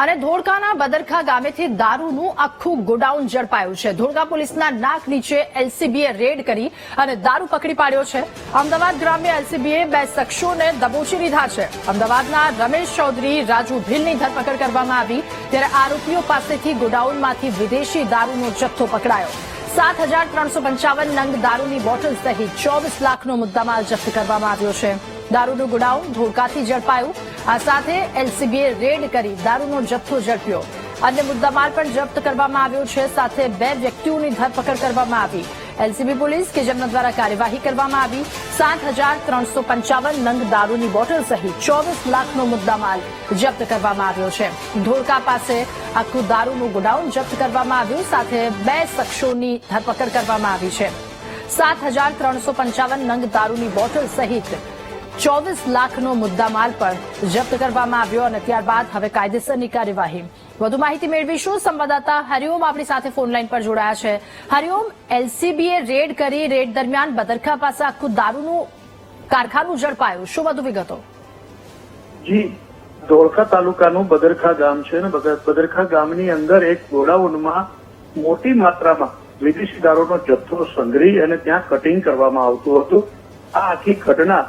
અને ધોળકાના બદરખા ગામેથી દારૂનું આખું ગોડાઉન ઝડપાયું છે. ધોળકા પોલીસના નાક નીચે એલસીબીએ રેડ કરી અને દારૂ પકડી પાડ્યો છે. અમદાવાદ ગ્રામ્ય એલસીબીએ બે શખ્સોને દબોચી લીધા છે. અમદાવાદના રમેશ ચૌધરી રાજુ ભીલની ધરપકડ કરવામાં આવી ત્યારે આરોપીઓ પાસેથી ગોડાઉનમાંથી વિદેશી દારૂનો જથ્થો પકડાયો. સાત હજાર ત્રણસો પંચાવન નંગ દારૂની બોટલ સહિત ચોવીસ લાખનો મુદ્દામાલ જપ્ત કરવામાં આવ્યો છે. દારૂનું ગોડાઉન ધોળકાથી ઝડપાયું આ સાથે એલસીબીએ રેડ કરી દારૂનો જથ્થો ઝડપ્યો. અન્ય મુદ્દામાલ પણ જપ્ત કરવામાં આવ્યો છે. સાથે બે વ્યક્તિઓની ધરપકડ કરવામાં આવી. એલસીબી પોલીસ કે જેમના દ્વારા કાર્યવાહી કરવામાં આવી. સાત હજાર ત્રણસો પંચાવન નંગ દારૂની બોટલ સહિત ચોવીસ લાખનો મુદ્દામાલ જપ્ત કરવામાં આવ્યો છે. ધોળકા પાસે આખું દારૂનું ગોડાઉન જપ્ત કરવામાં આવ્યું. સાથે બે શખ્સોની ધરપકડ કરવામાં આવી છે. સાત હજાર ત્રણસો પંચાવન નંગ દારૂની બોટલ સહિત ચોવીસ લાખનો મુદ્દામાલ પણ જપ્ત કરવામાં આવ્યો અને ત્યારબાદ હવે કાયદેસરની કાર્યવાહી. વધુ માહિતી મેળવીશું. સંવાદદાતા હરિઓમ આપણી સાથે ફોનલાઈન પર જોડાયા છે. હરિઓમ, એલસીબીએ રેડ કરી રેડ દરમિયાન બદરખા પાસે આખું દારૂનું કારખાનું ઝડપાયું. શું વધુ વિગતો? જી, ધોળકા તાલુકાનું બદરખા ગામ છે અને બદરખા ગામની અંદર એક ગોડાઉનમાં મોટી માત્રામાં વિદેશી દારૂનો જથ્થો સંગ્રહી અને ત્યાં કટિંગ કરવામાં આવતું હતું. આ આખી ઘટના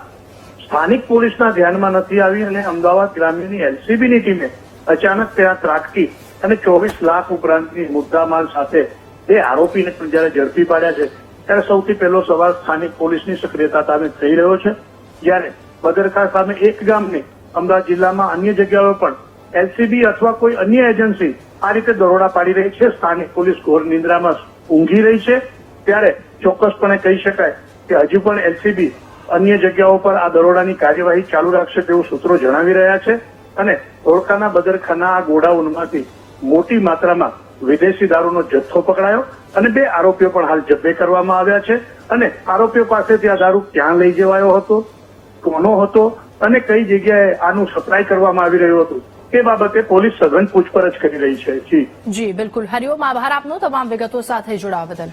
સ્થાનિક પોલીસના ધ્યાનમાં નથી આવી અને અમદાવાદ ગ્રામ્યની એલસીબીની ટીમે અચાનક ત્યાં ત્રાટકી અને ચોવીસ લાખ ઉપરાંતની મુદ્દામાલ સાથે એ આરોપીને પણ જયારે ઝડપી પાડ્યા છે, ત્યારે સૌથી પહેલો સવાલ સ્થાનિક પોલીસની સક્રિયતા સામે થઈ રહ્યો છે. જ્યારે બદરખા સામે એક ગામની અમદાવાદ જિલ્લામાં અન્ય જગ્યાઓ પણ એલસીબી અથવા કોઈ અન્ય એજન્સી આ રીતે દરોડા પાડી રહી છે, સ્થાનિક પોલીસ ઘોર નિંદ્રામાં ઊંઘી રહી છે. ત્યારે ચોક્કસપણે કહી શકાય કે હજુ પણ એલસીબી અન્ય જગ્યાઓ પર આ દરોડાની કાર્યવાહી ચાલુ રાખશે તેવું સૂત્રો જણાવી રહ્યા છે અને ધોળકાના બદરખાના ગોડાઉનમાંથી મોટી માત્રામાં વિદેશી દારૂનો જથ્થો પકડાયો અને બે આરોપીઓ પણ હાલ જબ્બે કરવામાં આવ્યા છે અને આરોપીઓ પાસેથી આ દારૂ ક્યાં લઈ જવાયો હતો, કોનો હતો અને કઈ જગ્યાએ આનું સપ્લાય કરવામાં આવી રહ્યું હતું તે બાબતે પોલીસ સઘન પૂછપરછ કરી રહી છે. જી. જી, બિલકુલ. હરિઓમ, આભાર આપનો. તમામ વિગતો સાથે જોડાવા બદલ.